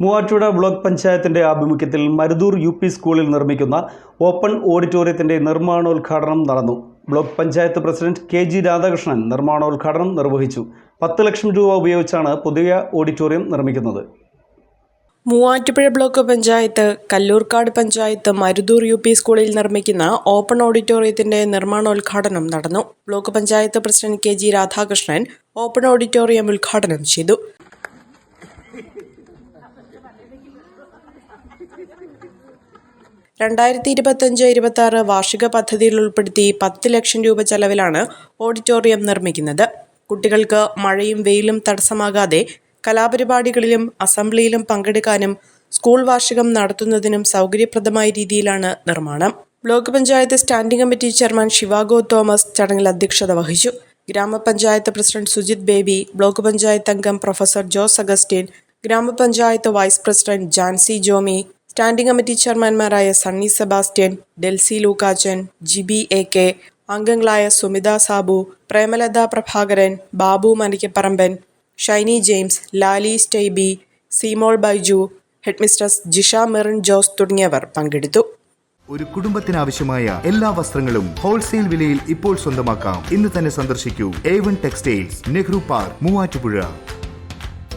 Muvattupuzha block പഞ്ചായത്തിന്റെ ആഭിമുഖ്യത്തിൽ Maruthur U P സ്കൂളിൽ നിർമ്മിക്കുന്ന ഓപ്പൺ ഓഡിറ്റോറിയത്തിന്റെ നിർമ്മാണോദ്ഘാടനം നടന്നു. Block panchayat president K G Radhakrishnan നിർമ്മാണോദ്ഘാടനം നിർവഹിച്ചു. പത്ത് ലക്ഷം രൂപ ഉപയോഗിച്ചാണ് പുതിയ ഓഡിറ്റോറിയം നിർമ്മിക്കുന്നത്. Muvattupuzha block panchayat Kalloorkad panchayat Maruthur U P സ്കൂളിൽ നിർമ്മിക്കുന്ന ഓപ്പൺ ഓഡിറ്റോറിയത്തിന്റെ നിർമ്മാണോദ്ഘാടനം നടന്നു. Block panchayat president K G Radhakrishnan open auditorium ഉദ്ഘാടനം ചെയ്തു. രണ്ടായിരത്തി ഇരുപത്തഞ്ച് ഇരുപത്തി ആറ് വാർഷിക പദ്ധതിയിൽ ഉൾപ്പെടുത്തി പത്ത് ലക്ഷം രൂപ ചെലവിലാണ് ഓഡിറ്റോറിയം നിർമ്മിക്കുന്നത്. കുട്ടികൾക്ക് മഴയും വെയിലും തടസ്സമാകാതെ കലാപരിപാടികളിലും അസംബ്ലിയിലും പങ്കെടുക്കാനും സ്കൂൾ വാർഷികം നടത്തുന്നതിനും സൗകര്യപ്രദമായ രീതിയിലാണ് നിർമ്മാണം. Block panchayat standing committee chairman Shivago Thomas ചടങ്ങിൽ അധ്യക്ഷത വഹിച്ചു. ഗ്രാമപഞ്ചായത്ത് president Sujith Baby block panchayat അംഗം പ്രൊഫസർ ജോസ് അഗസ്റ്റിൻ ഗ്രാമപഞ്ചായത്ത് vice president Jancy Jomy standing committee ചെയർമാൻമാരായ Sunny Sebastian Delsy Lukachan Jibi A K അംഗങ്ങളായ Sumitha Sabu Premalatha Prabhakaran Babu Manikkaparamban Shiny James Lali Styby Seemol Baiju headmistress Jisha Merin Jose തുടങ്ങിയവർ പങ്കെടുത്തു. ഒരു കുടുംബത്തിനാവശ്യമായ എല്ലാ വസ്ത്രങ്ങളും wholesale വിലയിൽ ഇപ്പോൾ സ്വന്തമാക്കാം. ഇന്ന് തന്നെ സന്ദർശിക്കൂ. A one textiles Nehru park Muvattupuzha.